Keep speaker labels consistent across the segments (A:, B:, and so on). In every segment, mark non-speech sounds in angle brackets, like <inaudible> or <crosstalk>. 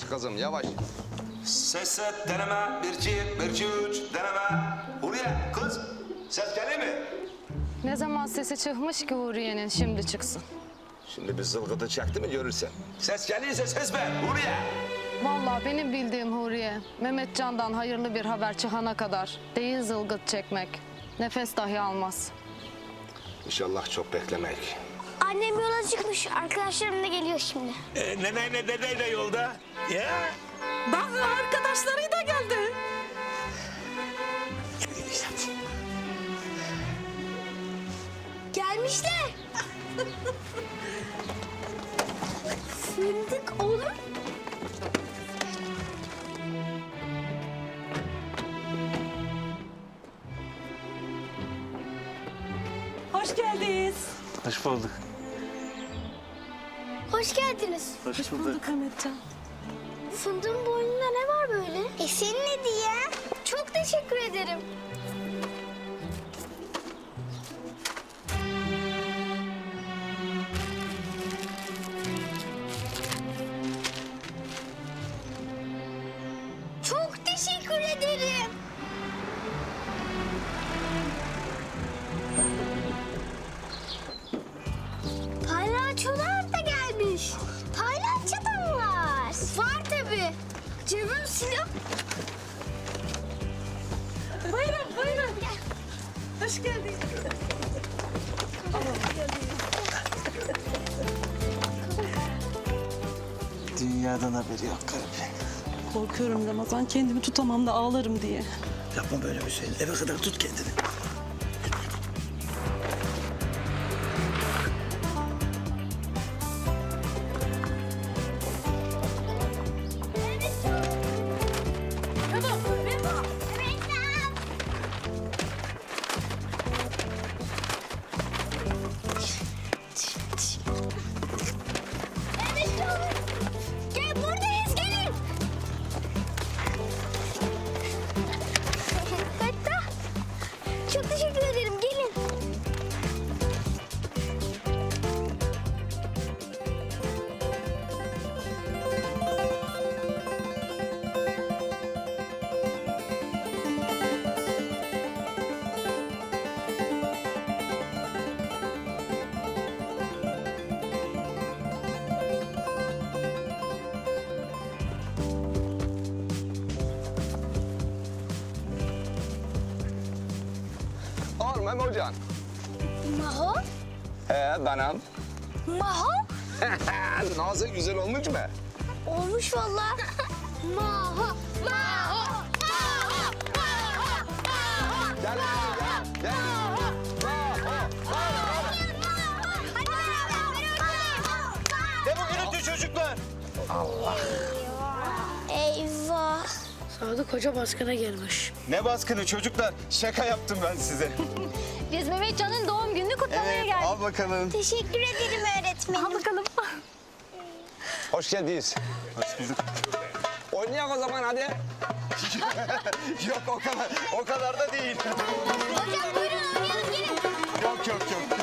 A: Yavaş kızım yavaş.
B: Ses set deneme. Bir iki, bir iki, üç deneme. Huriye kız ses geliyor mi?
C: Ne zaman sesi çıkmış ki Huriye'nin şimdi çıksın.
A: Şimdi bir zılgıtı çekti mi görürsen.
B: Ses geliyse ses ver Huriye.
C: Vallahi benim bildiğim Huriye, Mehmetcan'dan hayırlı bir haber çıkana kadar değil zılgıt çekmek. Nefes dahi almaz.
A: İnşallah çok beklemek.
D: Annem yola çıkmış. Arkadaşlarım da geliyor şimdi.
B: Ee, neneyle dede de yolda. Ya.
E: Bak arkadaşları da geldi.
D: Gelmişler. Fındık oğlum.
E: Hoş geldiniz.
F: Hoş bulduk.
D: Hoş geldiniz.
F: Hoş
E: Bulduk Ahmetcan.
D: Fındığın boynunda ne var böyle? E senin ne diye? Çok teşekkür ederim.
E: Korkuyorum Ramazan kendimi tutamam da ağlarım diye.
F: Yapma böyle bir şey. Eve kadar tut kendini.
A: Al Memocan.
D: Maho?
A: He benim.
D: Maho? <laughs>
A: Nasıl güzel olmuş mu?
D: Olmuş valla. Maho, Maho, Maho, Maho, Maho.
A: Gel gel gel.
B: Ne bu gürültü çocuklar?
D: Eyvah.
G: Sadık Hoca baskına gelmiş.
B: Ne baskını çocuklar? Şaka yaptım ben size. <laughs>
C: Biz Mehmetcan'ın doğum gününü kutlamaya geldik.
B: al bakalım.
D: Teşekkür ederim öğretmenim.
C: Al bakalım.
A: Hoş geldiniz.
B: Hoş bulduk.
A: Oynayak o zaman hadi. <laughs>
B: Yok o kadar, o kadar da değil.
D: Hocam buyurun oynayalım gelin.
B: Yok yok yok.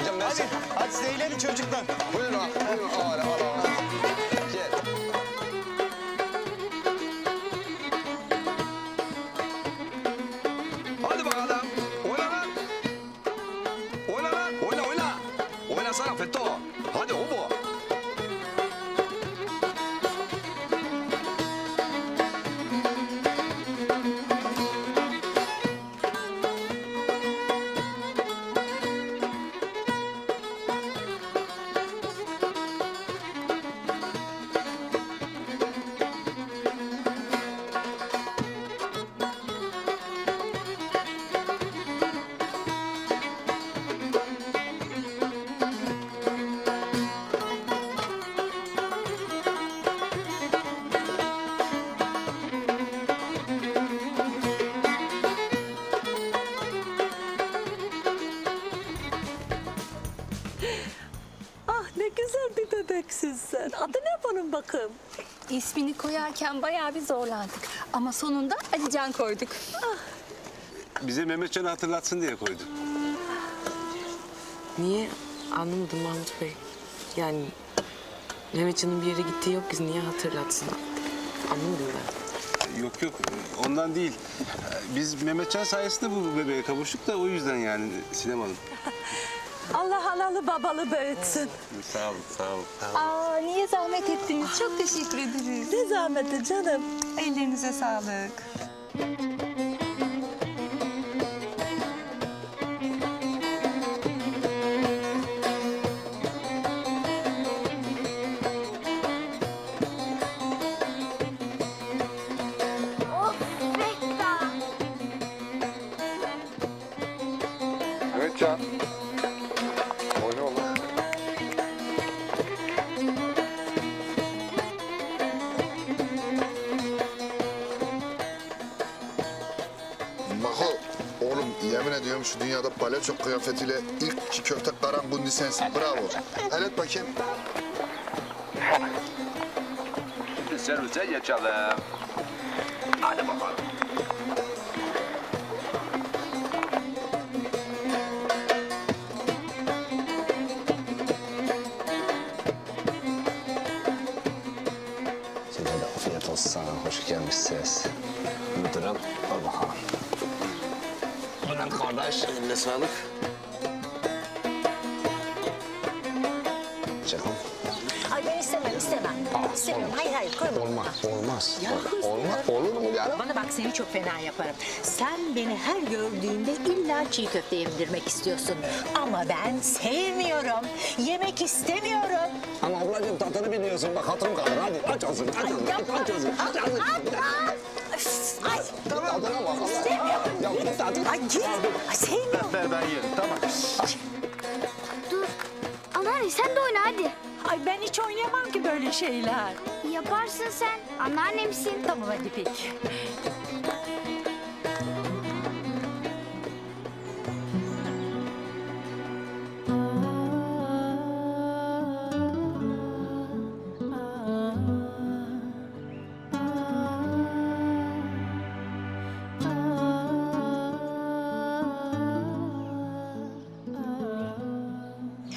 A: Hocam ben
B: Hadi, hadi siz eğlenin çocuklar.
A: Buyurun. Buyurun. Al al al. Oynasana Fetto. Hadi hobo.
E: Bakım?
H: İsmini koyarken bayağı bir zorlandık. Ama sonunda Alican koyduk.
I: Bize Mehmetcan'ı hatırlatsın diye koydum.
J: Niye? Anlamadım Mahmut Bey. Yani Mehmetcan'ın bir yere gittiği yok biz niye hatırlatsın?
E: Anladım ben.
I: Yok yok ondan değil. Biz Mehmetcan sayesinde bu bebeğe kavuştuk da o yüzden yani Sinem Hanım. <laughs>
E: Allah analı babalı büyütsün.
I: Sağ olun sağ olun.
H: Aa niye zahmet ettiniz? Çok teşekkür ederiz.
E: Ne zahmeti canım.
H: Ellerinize sağlık.
J: Ediyorum şu dünyada palyaço kıyafetiyle ilk çiğ köfte karan bundi sensin. Bravo. El et bakayım.
B: Servise geçelim. Hadi bakalım.
A: Size de afiyet olsun sana. Hoş gelmişsiniz. Müdürüm, al bakalım. Kardeş, eline sağlık. Canım.
K: Ay ben istemem istemem. İstemiyorum. Hayır hayır koyma.
A: Olmaz, olmaz.
K: Ya kız.
A: Olmaz, olur mu ya?
K: Bana bak seni çok fena yaparım. Sen beni her gördüğünde illa çiğ köfte yedirmek istiyorsun. Ama ben sevmiyorum. Yemek istemiyorum.
A: Ama ablacığım tadını biliyorsun. Bak hatırım kalır. Hadi aç ağzını, aç ağzını, aç, aç ağzını, aç ağzını.
K: Ay
A: Tadına bak Allah.
K: istemiyorum.
A: Ya bir tadı.
K: Ay git. Ay sevmiyorum.
D: Dur. Anneanne sen de oyna hadi.
E: Ay ben hiç oynayamam ki böyle şeyler.
D: Yaparsın sen. Anneannemsin.
K: Tamam hadi peki.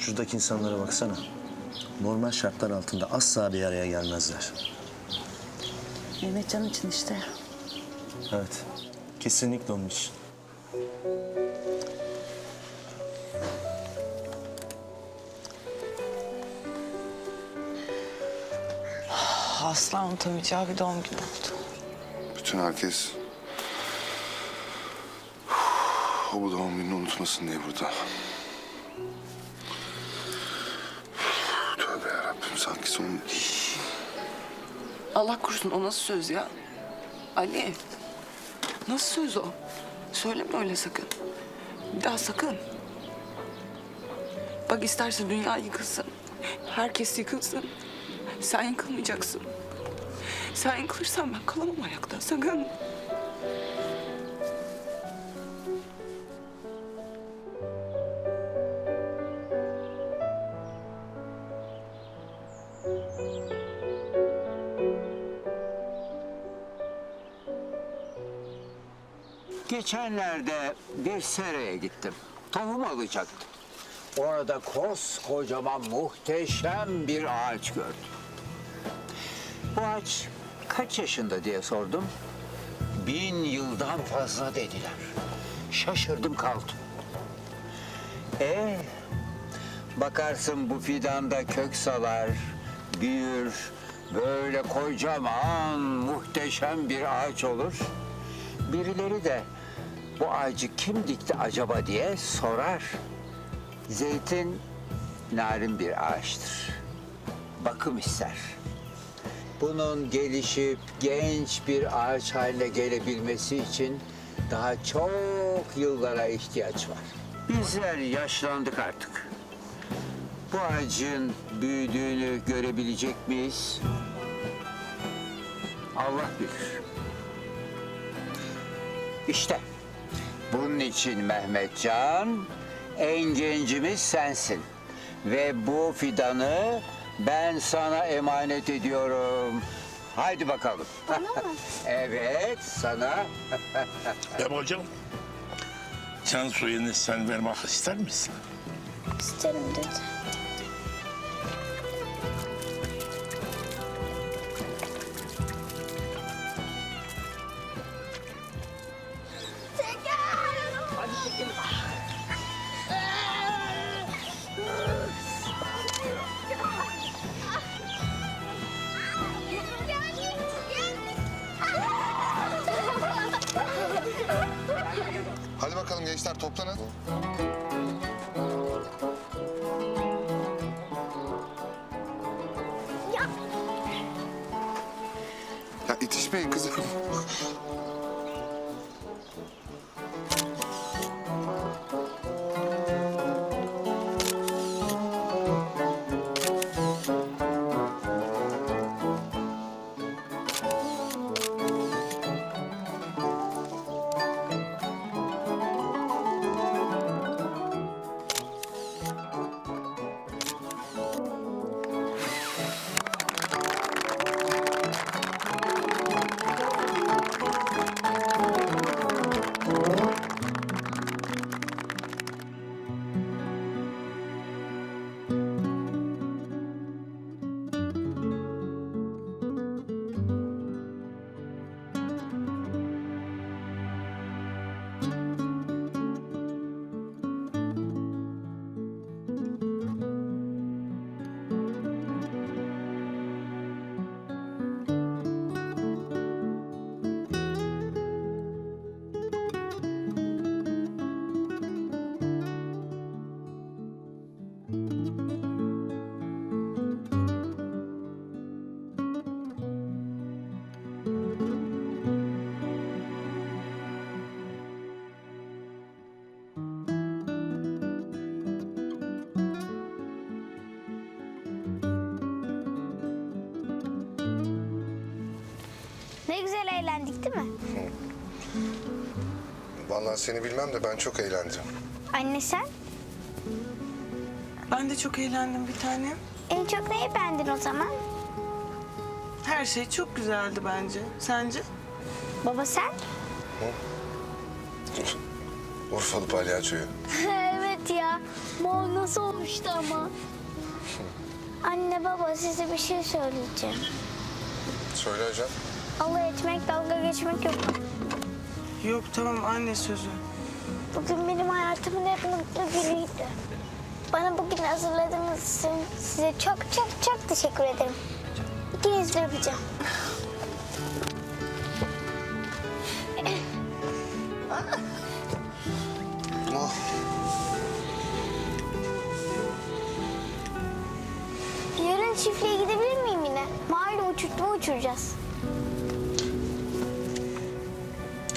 F: Şuradaki insanlara baksana. Normal şartlar altında asla bir araya gelmezler.
E: Mehmetcan için işte.
F: Evet. Kesinlikle onun için.
E: Asla unutamayacağı bir doğum günü oldu.
J: Bütün herkes <sighs> o bu doğum gününü unutmasın diye burada. Sanki son...
E: Allah korusun o nasıl söz ya? Ali. Nasıl söz o? Söyleme öyle sakın. Bir daha sakın. Bak isterse dünya yıkılsın. Herkes yıkılsın. Sen yıkılmayacaksın. Sen yıkılırsan ben kalamam ayakta. Sakın.
L: Geçenlerde bir seraya gittim. Tohum alacaktım. Orada koskocaman muhteşem bir ağaç gördüm. Bu ağaç kaç yaşında diye sordum. Bin yıldan fazla dediler. Şaşırdım kaldım. E bakarsın bu fidanda kök salar, büyür, böyle kocaman muhteşem bir ağaç olur. Birileri de bu ağacı kim dikti acaba diye sorar. Zeytin narin bir ağaçtır. Bakım ister. Bunun gelişip genç bir ağaç haline gelebilmesi için daha çok yıllara ihtiyaç var. Bizler yaşlandık artık. Bu ağacın büyüdüğünü görebilecek miyiz? Allah bilir. İşte bunun için Mehmetcan en gencimiz sensin. Ve bu fidanı ben sana emanet ediyorum. Haydi bakalım. <laughs> evet sana. <laughs>
M: hocam, can suyunu sen vermek ister misin?
D: İsterim dedi. Ya
J: itişmeyin kızım.
D: Eğlendik değil mi?
J: Vallahi seni bilmem de ben çok eğlendim.
D: Anne sen?
E: Ben de çok eğlendim bir tanem.
D: En çok neyi beğendin o zaman?
E: Her şey çok güzeldi bence. Sence?
D: Baba sen?
J: Urfalı palyaçoyu. <laughs>
D: evet ya. Mor nasıl olmuştu ama. Anne baba size bir şey söyleyeceğim.
J: Söyle hocam.
D: Alay etmek, dalga geçmek yok.
E: Yok tamam anne sözü.
D: Bugün benim hayatımın en mutlu günüydü. Bana bugün hazırladığınız için size çok çok çok teşekkür ederim. İkinizi de öpeceğim.
J: Oh.
D: Yarın çiftliğe gidebilir miyim yine? Mahalle uçurtma uçuracağız.